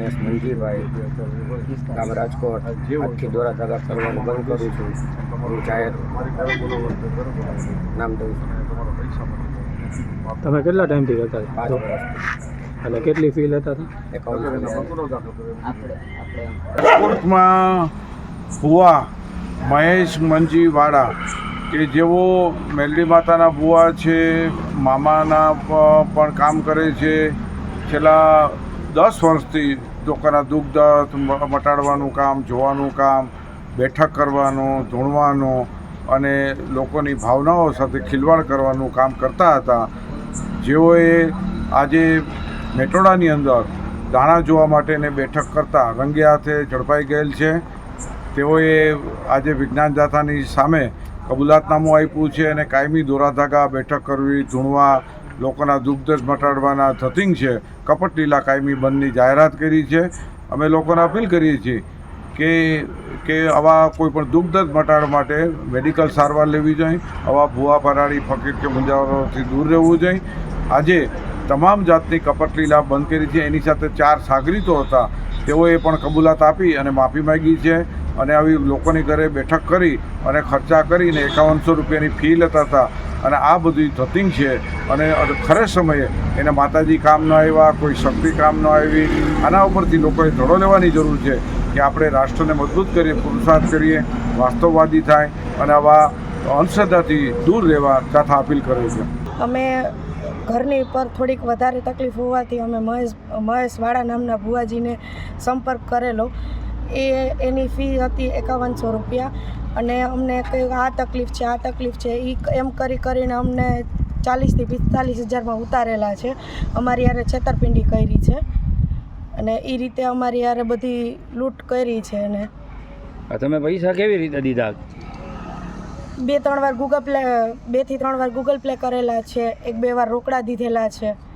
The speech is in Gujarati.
મહેશ મંજીભાઈ ગામ રાજકોટ આખી દોરા દગા કરવાનું બંધ કરું છું. હું જાહેર નામ દઉં છું. તમે કેટલા ટાઈમથી કરતા પાંચ હતા વર્ષ. અને કેટલી ફી લેતા હતા? રાજકોટમાં કોર્ટમાં ભુવા મહેશ મંજીવાળા કે જેઓ મેલડી માતાના ભુવા છે મામાના પણ કામ કરે છે છેલ્લા દસ વર્ષથી લોકોના દુઃખ દર્દ મટાડવાનું કામ, જોવાનું કામ, બેઠક કરવાનું, ધૂણવાનું અને લોકોની ભાવનાઓ સાથે ખિલવાડ કરવાનું કામ કરતા હતા. જેઓએ આજે મેટોડાની અંદર દાણા જોવા માટેને બેઠક કરતા રંગે હાથે ઝડપાઈ ગયેલ છે. તેઓએ આજે વિજ્ઞાન જાથાની સામે કબૂલાતનામું આપ્યું છે અને કાયમી દોરાધાગા બેઠક કરવી, ધૂણવા લોકોના દુઃખદર્દ મટાડવાના ધતિંગ છે. કપટ લીલા કાયમી બંધની જાહેરાત કરી છે. અમે લોકોને અપીલ કરીએ છીએ કે કે આવા કોઈ પણ દુઃખ દર્દ મટાડવા માટે મેડિકલ સારવાર લેવી જોઈએ. આવા ભૂવા ફરાળી, ફકીર કે મુંજાવરોથી દૂર રહેવું જોઈએ. આજે તમામ જાતની કપટ લીલા બંધ કરી છે. એની સાથે ચાર સાગરીતો હતા. તેઓએ પણ કબૂલાત આપી અને માફી માંગી છે અને આવી લોકોની ઘરે બેઠક કરી અને ખર્ચા કરીને એકાવનસો રૂપિયાની ફી લેતા હતા. અને આ બધી ધતિંગ છે. અને ખરે સમયે એને માતાજી કામ ન આવ્યા, કોઈ શક્તિ કામ ન આવી. આના ઉપરથી લોકોએ ધડો લેવાની જરૂર છે કે આપણે રાષ્ટ્રને મજબૂત કરીએ, પુરુષાર્થ કરીએ, વાસ્તવવાદી થાય અને આવા અંધશ્રદ્ધાથી દૂર રહેવા તથા અપીલ કરે છે. અમે ઘરની પર થોડીક વધારે તકલીફ હોવાથી અમે મહેશ, મહેશવાળા નામના ભુવાજીને સંપર્ક કરેલો. એ એની ફી હતી એકાવનસો રૂપિયા. અને અમને કહ્યું આ તકલીફ છે આ તકલીફ છે એ એમ કરી કરીને અમને ચાલીસથી પિસ્તાલીસ હજારમાં ઉતારેલા છે. અમારી યારે છેતરપિંડી કરી છે. અને એ રીતે અમારી યારે બધી લૂંટ કરી છે અને તમે પૈસા કેવી રીતે દીધા? બે ત્રણ વાર ગૂગલ પ્લે બેથી ત્રણ વાર ગૂગલ પ્લે કરેલા છે એક બે વાર રોકડા દીધેલા છે.